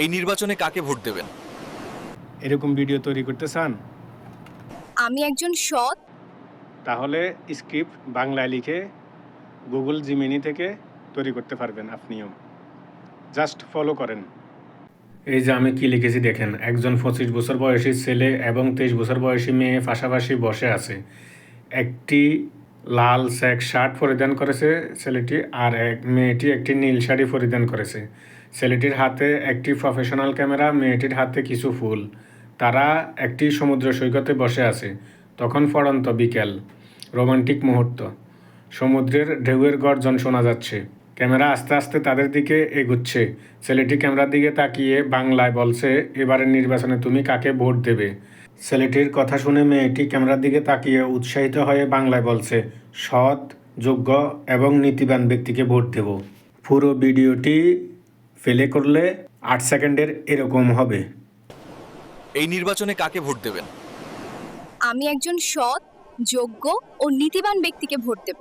এই নির্বাচনে কাকে ভোট দেবেন? এরকম ভিডিও তৈরি করতে চান? আমি একজন সৎ। তাহলে স্ক্রিপ্ট বাংলায় লিখে গুগল জিমিনি থেকে তৈরি করতে পারবেন আপনিও। জাস্ট ফলো করেন। এই যে আমি কি লিখেছি দেখেন একজন পঁচিশ বছর বয়সী ছেলে এবং তেইশ বছর বয়সী মেয়ে পাশাপাশি বসে আছে। একটি লাল স্যাক শার্ট পরিধান করেছে ছেলেটি আর এক মেয়েটি একটি নীল শাড়ি পরিধান করেছে। ছেলেটির হাতে একটি প্রফেশনাল ক্যামেরা, মেয়েটির হাতে কিছু ফুল। তারা একটি সমুদ্র সৈকতে বসে আছে, তখন ফড়ন্ত বিকেল, রোমান্টিক মুহূর্ত। সমুদ্রের ঢেউয়ের গর্জন শোনা যাচ্ছে। ক্যামেরা আস্তে আস্তে তাদের দিকে এগুচ্ছে। ছেলেটি ক্যামেরার দিকে তাকিয়ে বাংলায় বলছে এবারের নির্বাচনে তুমি কাকে ভোট দেবে? ছেলেটির কথা শুনে মেয়েটি ক্যামেরার দিকে তাকিয়ে উৎসাহিত হয়ে বাংলায় বলছে সৎ যোগ্য এবং নীতিবান ব্যক্তিকে ভোট দেব। পুরো ভিডিওটি ফেলে করলে আট সেকেন্ডের এরকম হবে। এই নির্বাচনে কাকে ভোট দেবেন? আমি একজন সৎ যোগ্য ও নীতিবান ব্যক্তিকে ভোট দেব।